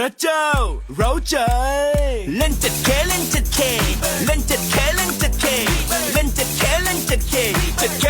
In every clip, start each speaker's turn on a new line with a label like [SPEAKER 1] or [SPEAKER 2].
[SPEAKER 1] พระเจ้า เราใจ เล่น 7K เล่น 7K เล่นจัดเล่น 7K เล่นจัดเล่น 7K 7K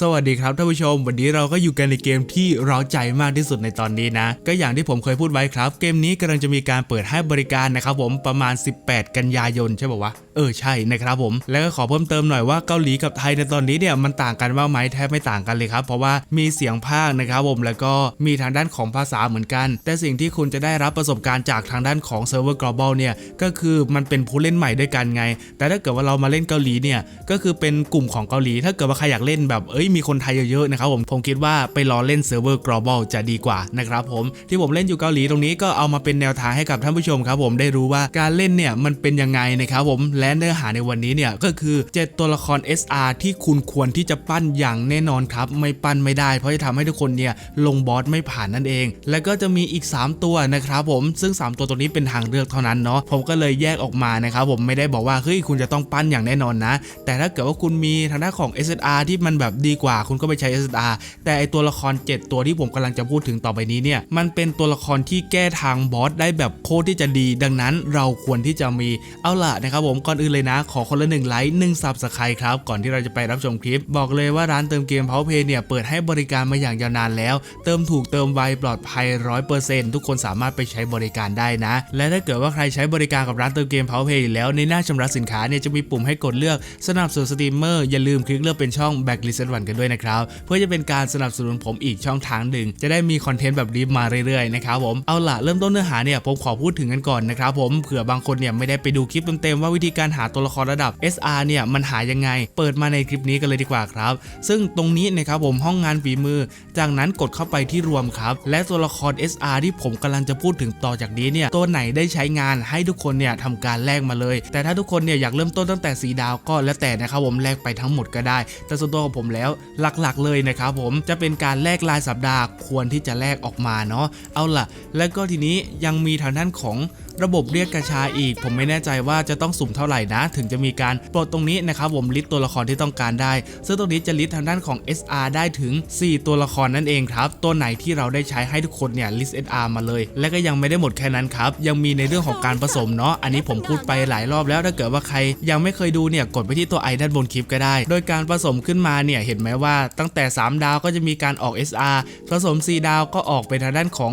[SPEAKER 2] สวัสดีครับท่านผู้ชม วันนี้เราก็อยู่กันในเกมที่เร้าใจมากที่สุดในตอนนี้นะ ก็อย่างที่ผมเคยพูดไว้ครับ เกมนี้กำลังจะมีการเปิดให้บริการนะครับผมประมาณ 18 กันยายนใช่ป่าวะเออใช่นะครับผม แล้วก็ขอเพิ่มเติมหน่อยว่าเกาหลีกับไทยในตอนนี้เนี่ยมันต่างกันบ้างไหมแทบไม่ต่างกันเลยครับ เพราะว่ามีเสียงภาคนะครับผมแล้วก็มีทางด้านของภาษาเหมือนกัน แต่สิ่งที่คุณจะได้รับประสบการณ์จากทางด้านของเซิร์ฟเวอร์ global เนี่ยก็คือมันเป็นผู้เล่นใหม่ด้วยกันไง แต่ถ้าเกิดว่าเรามาเล่นเกาหลีเนี่ยก็คือเป็นกลุ่มของเกาหลี ถ้าเกิดว่าใครอยากเล่นแบบเอ้ยมีคนไทยเยอะๆนะครับผมผมคิดว่าไปรอเล่นเซิร์ฟเวอร์ global จะดีกว่านะครับผมที่ผมเล่นอยู่เกาหลีตรงนี้ก็เอามาเป็นแนวทางให้กับท่านผู้ชมครับผมได้รู้ว่าการเล่นเนี่ยมันเป็นยังไงนะครับผมและเนื้อหาในวันนี้เนี่ยก็คือ 7 ตัวละคร SR ที่คุณควรที่จะปั้นอย่างแน่นอนครับ ไม่ปั้นไม่ได้ เพราะจะทำให้ทุกคนเนี่ยลงบอสไม่ผ่านนั่นเอง แล้วก็จะมีอีก 3 ตัวนะครับผมซึ่ง 3 ตัวตัวนี้เป็นทางเลือกเท่านั้นเนาะผมก็เลยแยกออกมานะครับผมไม่ได้บอกว่าเฮ้ยคุณจะต้องปั้นอย่างแน่นอนนะ แต่ถ้าเกิดว่าคุณมีทางด้านของ SR ที่มันแบบดีกว่า คุณก็ไปใช้ SSR แต่ไอตัวละคร 7 ตัวที่ผมกำลังจะพูดถึงต่อไปนี้เนี่ยมันเป็นตัวละครที่แก้ทางบอสได้แบบโคตรที่จะดี ดังนั้นเราควรที่จะมีเอาล่ะนะครับผมก่อนอื่นเลยนะ ขอคนละหนึ่งไลค์หนึ่งซับสไครต์ครับก่อนที่เราจะไปรับชมคลิป บอกเลยว่าร้านเติมเกมเพาเพย์เนี่ยเปิดให้บริการมาอย่างยาวนานแล้ว เติมถูกเติมไวปลอดภัย100%ทุกคนสามารถไปใช้บริการได้นะ และถ้าเกิดว่าใครใช้บริการกับร้านเติมเกมเพาเพย์อยู่แล้วในหน้าชำระสินค้าเนี่ยจะมีปุ่มให้กดเลือกสนับสนุนสตรีมเมอร์อย่าลืมคลิกเลือกเป็นช่อง Backlist วันกันด้วยนะครับ เพื่อจะเป็นการสนับสนุนผมอีกช่องทางหนึ่ง จะได้มีคอนเทนต์แบบนี้มาเรื่อยๆนะครับผมเอาล่ะเริ่มต้นเนื้อหาเนี่ยผมขอพูดถึงกันก่อนนะครับผมเผื่อบางคนเนี่ยไม่ได้ไปดูคลิปเต็มๆว่าวิธีการหาตัวละครระดับ SR เนี่ยมันหายังไง เปิดมาในคลิปนี้กันเลยดีกว่าครับ ซึ่งตรงนี้นะครับผมห้องงานฝีมือ จากนั้นกดเข้าไปที่รวมครับและตัวละคร SR ที่ผมกำลังจะพูดถึงต่อจากนี้เนี่ยตัวไหนได้ใช้งานให้ทุกคนเนี่ยทำการแลกมาเลย แต่ถ้าทุกคนเนี่ยอยากเริ่มต้นตั้งแต่สีดาวก็แล้วแต่นะครับผมแลกไปทั้งหมดก็ได้ แต่ส่วนตัวของผมแล้วหลักๆเลยนะครับผมจะเป็นการแลกรายสัปดาห์ควรที่จะแลกออกมาเนาะเอาล่ะ แล้วก็ทีนี้ยังมีทางด้านของระบบเรียกกระชาอีก ผมไม่แน่ใจว่าจะต้องสุ่มเท่าไหร่นะ ถึงจะมีการปลดตรงนี้นะครับผมลิสต์ตัวละครที่ต้องการได้ ซึ่งตรงนี้จะลิสต์ทางด้านของ SR ได้ถึง 4 ตัวละครนั่นเองครับ ตัวไหนที่เราได้ใช้ให้ทุกคนเนี่ยลิสต์ SR มาเลย และก็ยังไม่ได้หมดแค่นั้นครับ ยังมีในเรื่องของการผสมเนาะอันนี้ผมพูดไปหลายรอบแล้วถ้าเกิดว่าใครยังไม่เคยดูเนี่ยกดไปที่ตัวไอด้านบนคลิปก็ได้ โดยการผสมขึ้นมาเนี่ยเห็นไหมว่าตั้งแต่ 3 ดาวก็จะมีการออก SR ผสม 4 ดาวก็ออกไปทางด้านของ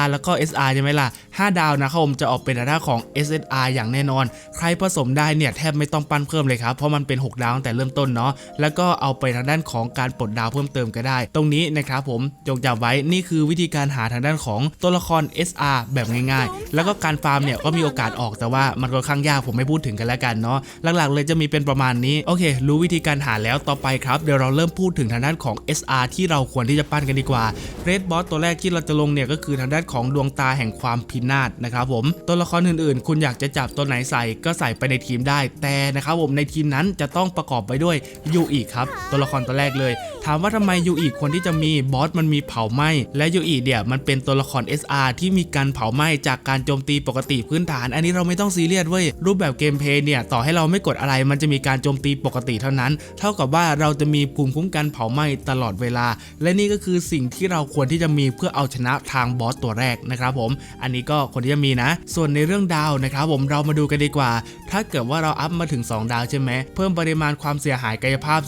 [SPEAKER 2] R แล้วก็ SR ใช่ไหมล่ะ 5 ดาวนะครับผมจะออกเป็นทางด้าของ SSR อย่างแน่นอน ใครผสมได้เนี่ยแทบไม่ต้องปั้นเพิ่มเลยครับ เพราะมันเป็น 6 ดาวตั้งแต่เริ่มต้นเนาะแล้วก็เอาไปทางด้านของการปลดดาวเพิ่มเติมก็ได้ ตรงนี้นะครับผมจงจำไว้นี่คือวิธีการหาทางด้านของตัวละคร SR แบบง่ายๆ แล้วก็การฟาร์มเนี่ยก็มีโอกาสออกแต่ว่ามันค่อนข้างยากผมไม่พูดถึงกันแล้วกันเนาะหลักๆเลยจะมีเป็นประมาณนี้โอเค รู้วิธีการหาแล้วต่อไปครับเดี๋ยวเราเริ่มพูดถึงทางด้านของ SR ที่เราควรที่จะปั้นกันดีกว่าเรดบอสตัวแรกที่เราจะลงเนี่ยก็คือทางด้านของดวงตาแห่งความพินาศนะครับผมตัวละครอื่นๆ คุณอยากจะจับตัวไหนใส่ก็ใส่ไปในทีมได้ แต่นะครับผมในทีมนั้นจะต้องประกอบไปด้วยยูอีครับตัวละครตัวแรกเลย ถามว่าทำไมยูอีควรที่จะมีบอสมันมีเผาไหม้และยูอีเนี่ยมันเป็นตัวละคร SR ที่มีการเผาไหม้จากการโจมตีปกติพื้นฐาน อันนี้เราไม่ต้องซีเรียสเว้ยรูปแบบเกมเพย์เนี่ยต่อให้เราไม่กดอะไรมันจะมีการโจมตีปกติเท่านั้น เท่ากับว่าเราจะมีภูมิคุ้มกันเผาไหม้ตลอดเวลา และนี่ก็คือสิ่งที่เราควรที่จะมีเพื่อเอาชนะทางบอสตัวแรกนะครับผม อันนี้ก็คนที่จะมีนะ ส่วนในเรื่องดาวนะครับผมเรามาดูกันดีกว่า ถ้าเกิดว่าเราอัพมาถึง 2 ดาวใช่ไหมเพิ่มปริมาณความเสียหายกายภาพ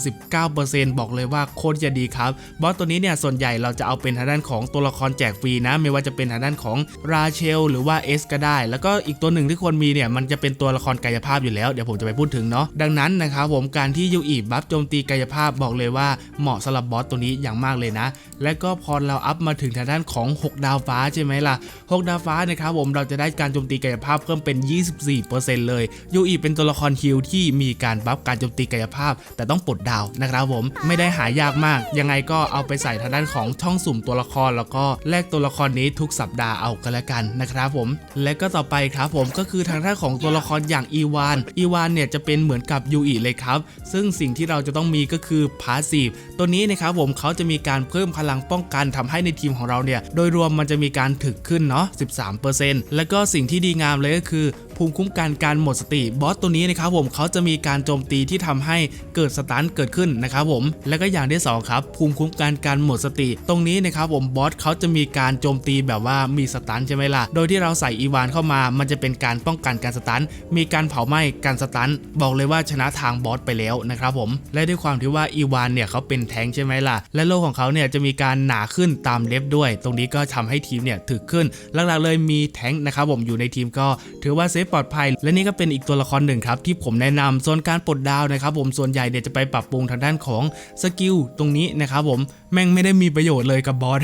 [SPEAKER 2] 19%บอกเลยว่าโคตรจะดีครับบอสตัวนี้เนี่ยส่วนใหญ่เราจะเอาเป็นทางด้านของตัวละครแจกฟรีนะ ไม่ว่าจะเป็นทางด้านของราเชล หรือว่าเอสก็ได้ แล้วก็อีกตัวหนึ่งที่ควรมีเนี่ยมันจะเป็นตัวละครกายภาพอยู่แล้วเดี๋ยวผมจะไปพูดถึงเนาะดังนั้นนะครับผมการที่ยูอีบัฟโจมตีกายภาพบอกเลยว่าเหมาะสำหรับบอสตัวนี้อย่างมากเลยนะ และก็พอเราอัพมาถึงทางด้านของ 6 ดาวฟ้าใช่ไหมล่ะ6ดาวฟ้านะครับผมเราจะได้การโจมตีกายภาพเพิ่มเป็น 24%เลยยูอีเป็นตัวละครฮิลที่มีการบัฟการโจมตีกายภาพ แต่ต้องปลดดาวนะครับผมไม่ได้หายากมาก ยังไงก็เอาไปใส่ทางด้านของช่องสุ่มตัวละครแล้วก็แลกตัวละครนี้ทุกสัปดาห์เอากันแล้วกันนะครับผม และก็ต่อไปครับผมก็คือทางด้านของตัวละครอย่างอีวานอีวานเนี่ยจะเป็นเหมือนกับยูอีเลยครับ ซึ่งสิ่งที่เราจะต้องมีก็คือพาสซีฟตัวนี้นะครับผมเขาจะมีการเพิ่มพลังป้องกันทำให้ในทีมของเราเนี่ยโดยรวมมันจะมีการถึกขึ้นเนาะ 13%แล้วก็สิ่งที่ดีงามเลยก็คือ ภูมิคุ้มกันการหมดสติบอสตัวนี้นะครับผมเขาจะมีการโจมตีที่ทำให้เกิดสตันเกิดขึ้นนะครับผมแล้วก็อย่างที่สองครับภูมิคุ้มกันการหมดสติ ตรงนี้นะครับผมบอสเขาจะมีการโจมตีแบบว่ามีสตันใช่ไหมล่ะโดยที่เราใส่อีวานเข้ามา มันจะเป็นการป้องกันการสตันมีการเผาไหม้การสตันบอกเลยว่าชนะทางบอสไปแล้วนะครับผมและด้วยความที่ว่าอีวานเนี่ยเขาเป็นแทงใช่ไหมล่ะและโลของเขาเนี่ยจะมีการหนาขึ้นตามเล็บด้วย ตรงนี้ก็ทำให้ทีมเนี่ยถึกขึ้นหลักๆเลยมีแทงนะครับผมอยู่ในทีมก็ถือว่าเซฟปลอดภัย และนี่ก็เป็นอีกตัวละครหนึ่งครับที่ผมแนะนำส่วนการปลดดาวนะครับผมส่วนใหญ่เนี่ยจะไปปรับปรุงทางด้านของสกิลตรงนี้นะครับผมแม่งไม่ได้มีประโยชน์เลยกับบอส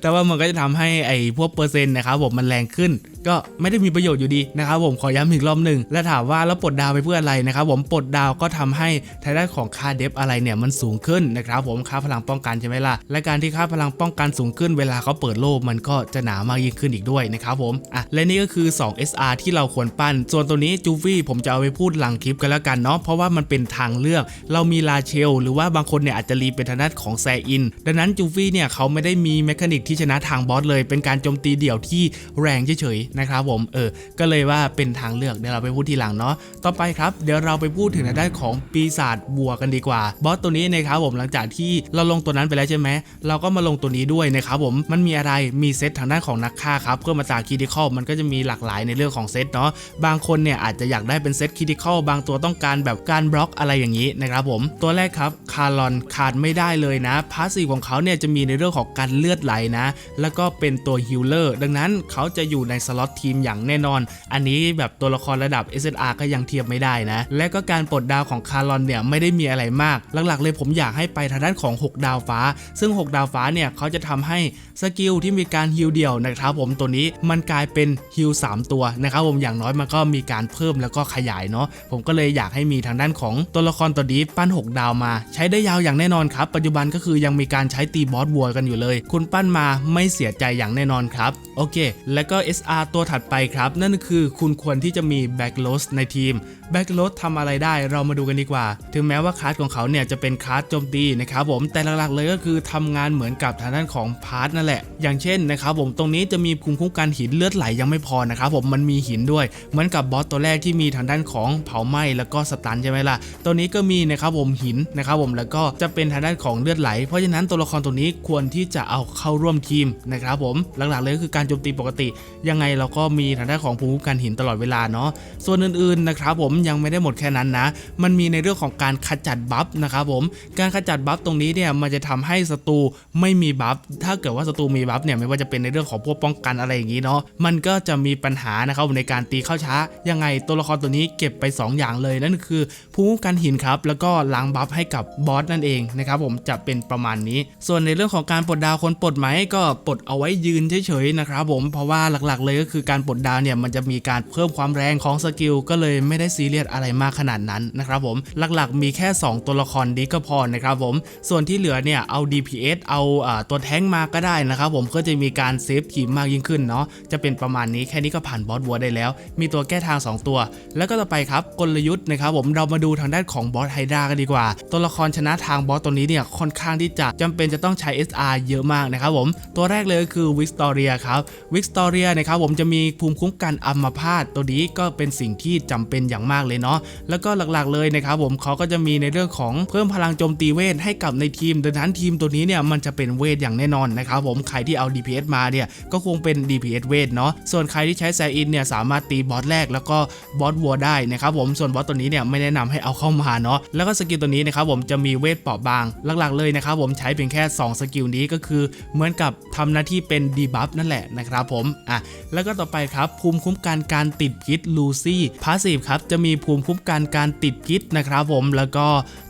[SPEAKER 2] แต่ว่ามันก็จะทำให้ไอ้พวกเปอร์เซ็นต์นะครับผมมันแรงขึ้น ก็ไม่ได้มีประโยชน์อยู่ดีนะครับผมขอย้ำอีกรอบหนึ่งและถามว่าแล้วปลดดาวไปเพื่ออะไรนะครับผมปลดดาวก็ทำให้ทางด้านของค่าเดฟอะไรเนี่ยมันสูงขึ้นนะครับผมค่าพลังป้องกันใช่ไหมล่ะและการที่ค่าพลังป้องกันสูงขึ้นเวลาเขาเปิดโลกมันก็จะหนามากยิ่งขึ้นอีกด้วยนะครับผมอะและนี่ก็คือ 2 SR ที่เราควรปั้น ส่วนตัวนี้จูฟี่ผมจะเอาไปพูดหลังคลิปกันแล้วกันเนาะเพราะว่ามันเป็นทางเลือก เรามีลาเชล หรือว่าบางคนเนี่ยอาจจะรีเป็นทางด้านของแซอิน ดังนั้นจูฟี่เนี่ยเขาไม่ได้มีแมคานิกที่ชนะทางบอสเลย เป็นการโจมตีเดี่ยวที่แรงเฉยๆนะครับผมเออก็เลยว่าเป็นทางเลือกเดี๋ยวเราไปพูดทีหลังเนาะต่อไปครับเดี๋ยวเราไปพูดถึงทางด้านของปีศาจบัวกันดีกว่า บอสตัวนี้นะครับผมหลังจากที่เราลงตัวนั้นไปแล้วใช่ไหมเราก็มาลงตัวนี้ด้วยนะครับผมมันมีอะไรมีเซตทางด้านของนักฆ่าครับเพื่อมาจากคีดิคอลมันก็จะมีหลากหลายในเรื่องของเซตเนาะบางคนเนี่ยอาจจะอยากได้เป็นเซตคีดิคอลบางตัวต้องการแบบการบล็อกอะไรอย่างนี้นะครับผมตัวแรกครับคาร์ลอนขาดไม่ได้เลยนะพาสซีของเขาเนี่ยจะมีในเรื่องของการเลือดไหลนะ แล้วก็เป็นตัวฮิลเลอร์ดังนั้นเขาจะอยู่ในสลล็อตทีมอย่างแน่นอน อันนี้แบบตัวละครระดับ SSR ก็ยังเทียบไม่ได้นะ และก็การปลดดาวของคารอนเนี่ยไม่ได้มีอะไรมาก หลักๆ เลยผมอยากให้ไปทางด้านของ 6 ดาวฟ้า ซึ่ง 6 ดาวฟ้าเนี่ยเขาจะทำให้สกิลที่มีการฮิลเดี่ยวนะครับผมตัวนี้มันกลายเป็นฮิล3ตัวนะครับผมอย่างน้อยมันก็มีการเพิ่มแล้วก็ขยายเนาะผมก็เลยอยากให้มีทางด้านของตัวละครตัวนี้ปั้น 6 ดาวมา ใช้ได้ยาวอย่างแน่นอนครับ ปัจจุบันก็คือยังมีการใช้ตีบอสวัวกันอยู่เลย คุณปั้นมาไม่เสียใจอย่างแน่นอนครับโอเค แล้วก็ SR ตัวถัดไปครับ นั่นคือคุณควรที่จะมี Back l o s ในทีม Back l o s ทำอะไรได้เรามาดูกันดีกว่า ถึงแม้ว่าคลาสของเขาเนี่ยจะเป็นคลาสโจมตีนะครับผมแต่หลักๆเลยก็คือทำงานเหมือนกับทางด้านของพาร์ทนั่นแหละ อย่างเช่นนะครับผมตรงนี้จะมีภูมิคุ้มกันหินเลือดไหลยังไม่พอนะครับผมมันมีหินด้วย เหมือนกับบอสตัวแรกที่มีทางด้านของเผาไหม้แล้วก็สตันใช่ไหมล่ะตัวนี้ก็มีนะครับผมหินนะครับผมแล้วก็จะเป็นทางด้านของเลือดไหล เพราะฉะนั้นตัวละครตัวนี้ควรที่จะเอาเข้าร่วมทีมนะครับผมหลักๆเลยก็คือการโจมตีปกติยังไงเราก็มีทางด้านของภูมิคุ้มกันหินตลอดเวลาเนาะส่วนอื่นๆนะครับผมยังไม่ได้หมดแค่นั้นนะ มันมีในเรื่องของการขจัดบัฟนะครับผมการขจัดบัฟตรงนี้เนี่ยมันจะทำให้ศัตรูไม่มีบัฟถ้าเกิดว่าศัตรูมีบัฟเนี่ยไม่ว่าจะเป็นในเรื่องของพวกป้องกันอะไรอย่างนี้เนาะมันก็จะมีปัญหานะครับในการตีเข้าช้ายังไงตัวละครตัวนี้เก็บไป 2 อย่างเลยนั่นคือภูมิคุ้มกันหินครับแล้วก็ล้างบัฟให้กับบอสนั่นเองนะครับผมจะเป็นประมาณนี้ ส่วนในเรื่องของการปลดดาวคนปลดไหมก็ปลดเอาไว้ยืนเฉยๆนะครับผมเพราะว่าหลักๆเลยก็คือการปลดดาวเนี่ยมันจะมีการเพิ่มความแรงของสกิลก็เลยไม่ได้ซีเรียสอะไรมากขนาดนั้นนะครับผมหลักๆ มีแค่ 2 ตัวละครนี้ก็พอนะครับผมส่วนที่เหลือเนี่ยเอา DPS เอาตัวแท้งมาก็ได้นะครับผมก็จะมีการเซฟทีมมากยิ่งขึ้นเนาะจะเป็นประมาณนี้แค่นี้ก็ผ่านบอสวัวได้แล้ว มีตัวแก้ทาง 2 ตัว แล้วก็ต่อไปครับกลยุทธ์นะครับผมเรามาดูทางด้านของบอสไฮดรากันดีกว่า ตัวละครชนะทางบอสตัวนี้เนี่ยค่อนข้างที่จะจำเป็นจะต้องใช้ SR เยอะมากนะครับผมตัวแรกเลยก็คือวิกตอเรียครับวิกตอเรียนะครับผมจะมีภูมิคุ้มกันอัมพาตตัวนี้ก็เป็นสิ่งที่จำเป็นอย่างมากเลยเนาะแล้วก็หลักๆเลยนะครับผมเขาก็จะมีในเรื่องของเพิ่มพลังโจมตีเวทให้กับในทีมดังนั้นทีมตัวนี้เนี่ยมันจะเป็นเวทอย่างแน่นอนนะครับผมใครที่เอา DPS มาเนี่ยก็คงเป็น DPS เวทเนาะส่วนใครที่ใช้แซอินเนี่ยสามารถตีบอสแรกแล้วก็บอสวัวได้นะครับผมส่วนบอสตัวนี้เนี่ยไม่แนะนำให้เอาเข้ามาเนาะแล้วก็สกิลตัวนี้นะครับผมจะมีเวทเปราะบางหลักๆเลยนะครับผมใช้เพียงแค่ 2 สกิลนี้ก็คือเหมือนกับทำหน้าที่เป็นดีบัฟนั่นแหละนะครับผมอะแล้วก็ต่อไปครับภูมิคุ้มกันการติดพิษลูซี่พาสซีฟครับจะมีภูมิคุ้มกันการติดพิษนะครับผมแล้วก็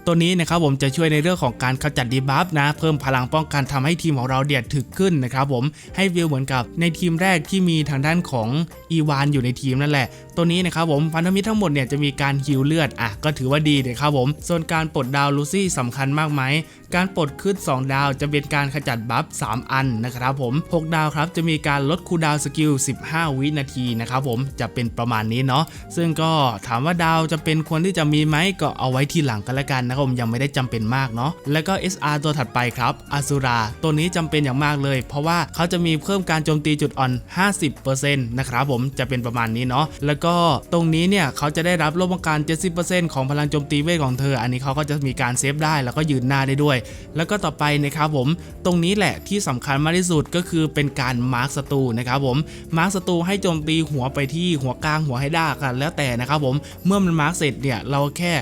[SPEAKER 2] ตัวนี้นะครับผมจะช่วยในเรื่องของการขจัดดีบัฟนะ เพิ่มพลังป้องกันทำให้ทีมของเราเดือดถึกขึ้นนะครับผมให้วิวเหมือนกับในทีมแรกที่มีทางด้านของ อีวานอยู่ในทีมนั่นแหละ ตัวนี้นะครับผมพันธมิตรทั้งหมดเนี่ยจะมีการฮิวเลือดอะก็ถือว่าดีนะครับผมส่วนการปลดดาวลูซี่สำคัญมากไหมการปลดขึ้น 2 ดาวจะเป็นการขจัดบัฟ 3 อันนะครับผม 6 ดาวครับจะมีการลดคูดาวสกิล 15 วินาทีนะครับผมจะเป็นประมาณนี้เนาะซึ่งก็ถามว่าดาวจะเป็นควรที่จะมีไหมก็เอาไว้ทีหลังกันละกันนะครับผมยังไม่ได้จำเป็นมากเนาะแล้วก็ SR ตัวถัดไปครับอาซูราตัวนี้จำเป็นอย่างมากเลย เพราะว่าเขาจะมีเพิ่มการโจมตีจุดอ่อน 50%นะครับผมผมจะเป็นประมาณนี้เนาะแล้วก็ตรงนี้เนี่ยเขาจะได้รับลดป้องกัน 70%ของพลังโจมตีเวทของเธอ อันนี้เขาก็จะมีการเซฟได้แล้วก็ยืนหน้าได้ด้วย แล้วก็ต่อไปนะครับผมตรงนี้แหละที่สำคัญมากที่สุดก็คือเป็นการมาร์คศัตรูนะครับผมมาร์คศัตรูให้โจมตีหัวไปที่หัวกลางหัวให้ได้กันแล้วแต่นะครับผมเมื่อมันมาร์คเสร็จเนี่ยเราแค่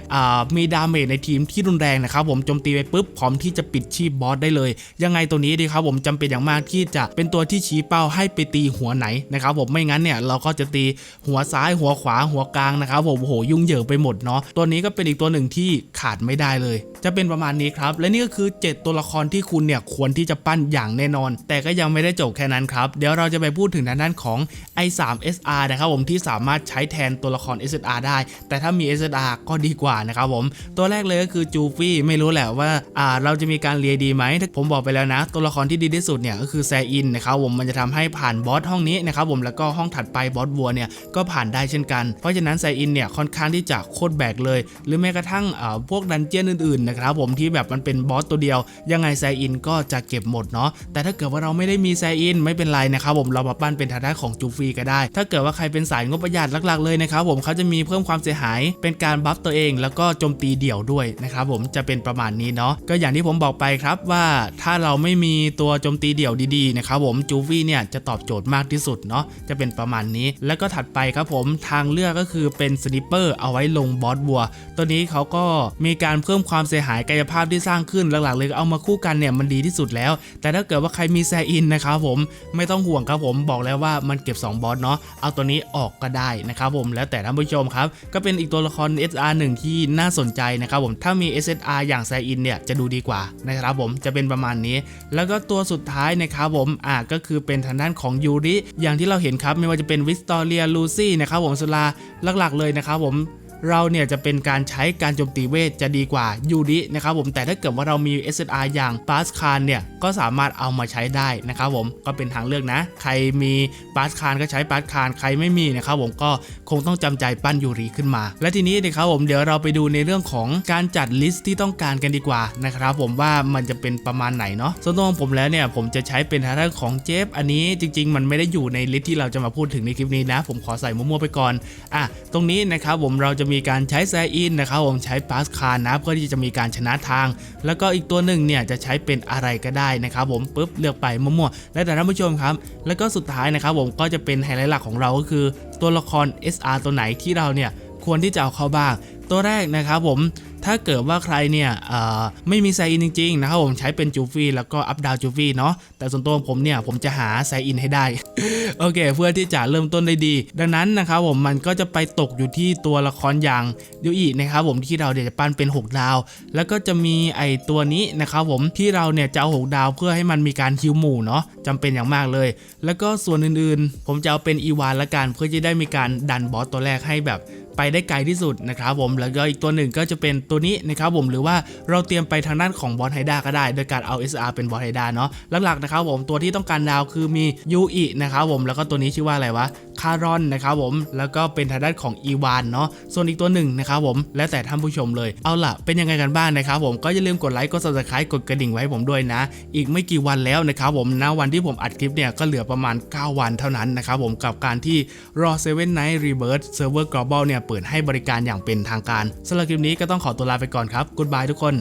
[SPEAKER 2] มีดาเมจในทีมที่รุนแรงนะครับผมโจมตีไปปุ๊บพร้อมที่จะปิดชีพบอสได้เลย ยังไงตัวนี้ดีครับผมจำเป็นอย่างมากที่จะเป็นตัวที่ชี้เป้าให้ไปตีหัวไหนนะครับผมไม่งั้นเนี่ยเราก็จะตีหัวซ้ายหัวขวาหัวกลางนะครับผมโอ้โหยุ่งเหยิงไปหมดเนาะตัวนี้ก็เป็นอีกตัวหนึ่งที่ขาดไม่ได้เลยจะเป็นประมาณนี้ครับ และนี่ก็คือ 7 ตัวละครที่คุณเนี่ยควรที่จะปั้นอย่างแน่นอน แต่ก็ยังไม่ได้จบแค่นั้นครับ เดี๋ยวเราจะไปพูดถึงทางด้านของ i3 SR นะครับผมที่สามารถใช้แทนตัวละคร SSR ได้ แต่ถ้ามี SSR ก็ดีกว่านะครับผม ตัวแรกเลยก็คือจูฟี่ไม่รู้แหละว่าอ่าเราจะมีการเรียดีไหมผมบอกไปแล้วนะ ตัวละครที่ดีที่สุดเนี่ยก็คือแซอินนะครับผมมันจะทำให้ผ่านบอสห้องนี้นะครับผมแล้วก็ห้องถัดไปบอสวัวเนี่ยก็ผ่านได้เช่นกันเพราะฉะนั้นแซอินเนี่ยค่อนข้างที่จะโคตรแบกเลย หรือแม้กระทั่งพวกดันเจียนอื่นนะครับผมที่แบบมันเป็นบอสตัวเดียว ยังไงแซอินก็จะเก็บหมดเนาะแต่ถ้าเกิดว่าเราไม่ได้มีแซอินไม่เป็นไรนะครับผมเรามาปั้นเป็นทางด้านของจูฟี่ก็ได้ ถ้าเกิดว่าใครเป็นสายงบประหยัดหลักๆเลยนะครับผมเขาจะมีเพิ่มความเสียหายเป็นการบัฟตัวเอง แล้วก็โจมตีเดี่ยวด้วยนะครับผมจะเป็นประมาณนี้เนาะก็อย่างที่ผมบอกไปครับว่าถ้าเราไม่มีตัวโจมตีเดี่ยวดีๆนะครับผมจูฟี่เนี่ยจะตอบโจทย์มากที่สุดเนาะจะเป็นประมาณนี้ แล้วก็ถัดไปครับผมทางเลือกก็คือเป็นสนิปเปอร์เอาไว้ลงบอสบัว ตัวนี้เขาก็มีการเพิ่มความเสียหายกายภาพที่สร้างขึ้นหลักๆเลยเอามาคู่กันเนี่ยมันดีที่สุดแล้ว แต่ถ้าเกิดว่าใครมีแซอินนะครับผมไม่ต้องห่วงครับผมบอกแล้วว่ามันเก็บ 2 บอสเนาะเอาตัวนี้ออกก็ได้นะครับผมแล้วแต่ท่านผู้ชมครับ ก็เป็นอีกตัวละคร SR1 ที่น่าสนใจนะครับผมถ้ามี SSR อย่างแซอินเนี่ยจะดูดีกว่านะครับผมจะเป็นประมาณนี้ แล้วก็ตัวสุดท้ายนะครับผมอ่าก็คือเป็นทางด้านของยูริอย่างที่เราเห็นครับไม่ว่าจะเป็นวิสตอเรียลูซี่นะครับผมสุลาหลักๆเลยนะครับผม เราเนี่ยจะเป็นการใช้การโจมตีเวทจะดีกว่ายูรินะครับผมแต่ถ้าเกิดว่าเรามี SSR อย่างปาสคานเนี่ยก็สามารถเอามาใช้ได้นะครับผมก็เป็นทางเลือกนะ ใครมีปาสคานก็ใช้ปาสคานใครไม่มีนะครับผมก็คงต้องจำใจปั้นยูริขึ้นมา และทีนี้นะครับผมเดี๋ยวเราไปดูในเรื่องของการจัดลิสต์ที่ต้องการกันดีกว่านะครับผมว่ามันจะเป็นประมาณไหนเนาะส่วนตัวของผมแล้วเนี่ยผมจะใช้เป็นทางด้านของเจฟอันนี้จริง ๆ มันไม่ได้อยู่ในลิสต์ที่เราจะมาพูดถึงในคลิปนี้นะ ผมขอใส่มั่วๆไปก่อนอะตรงนี้นะครับผมเราจะมีการใช้แซอินนะครับผมใช้ปาสคานนะเพื่อที่จะมีการชนะทาง แล้วก็อีกตัวหนึ่งเนี่ยจะใช้เป็นอะไรก็ได้นะครับผมปุ๊บเลือกไปมั่วๆและแต่ท่านผู้ชมครับ แล้วก็สุดท้ายนะครับผมก็จะเป็นไฮไลท์หลักของเราก็คือ ตัวละคร SR ตัวไหนที่เราเนี่ยควรที่จะเอาเข้าบ้าง ตัวแรกนะครับผม ถ้าเกิดว่าใครเนี่ยไม่มีไซอินจริงๆนะครับผมใช้เป็นจูฟี่แล้วก็อัพดาวจูฟี่เนาะแต่ส่วนตัวผมเนี่ยผมจะหาไซอินให้ได้ โอเค เพื่อที่จะเริ่มต้นได้ดี ดังนั้นนะครับผมมันก็จะไปตกอยู่ที่ตัวละครอย่างยูอินะครับผมที่เราเดี๋ยวจะปั้นเป็น 6 ดาว แล้วก็จะมีไอตัวนี้นะครับผมที่เราเนี่ยจะเอา6ดาวเพื่อให้มันมีการฮิวหมู่เนาะจำเป็นอย่างมากเลย แล้วก็ส่วนอื่นๆ ผมจะเอาเป็นอีวานละกันเพื่อจะได้มีการดันบอสตัวแรกให้แบบ ไปได้ไกลที่สุดนะครับผมแล้วก็อีกตัวหนึ่งก็จะเป็นตัวนี้นะครับผมหรือว่าเราเตรียมไปทางด้านของบอสไฮด้าก็ได้ โดยการเอา SR เป็นบอสไฮด้าเนาะหลักๆนะครับผมตัวที่ต้องการดาวคือมียูอินะครับผมแล้วก็ตัวนี้ชื่อว่าอะไรวะ คารอนนะครับผมแล้วก็เป็นทางด้านของอีวานเนาะส่วนอีกตัวหนึ่งนะครับผมแล้วแต่ท่านผู้ชมเลยเอาล่ะเป็นยังไงกันบ้างนะครับผมก็อย่าลืมกดไลค์กด subscribe กดกระดิ่งไว้ให้ผมด้วยนะ อีกไม่กี่วันแล้วนะครับผมณวันที่ผมอัดคลิปเนี่ยก็เหลือประมาณ 9 วันเท่านั้นนะครับผมกับการที่รอ7 Night Rebirth Server Global เนี่ยเปิดให้บริการอย่างเป็นทางการสำหรับคลิปนี้ก็ต้องขอตัวลาไปก่อนครับ Goodbye ทุกคน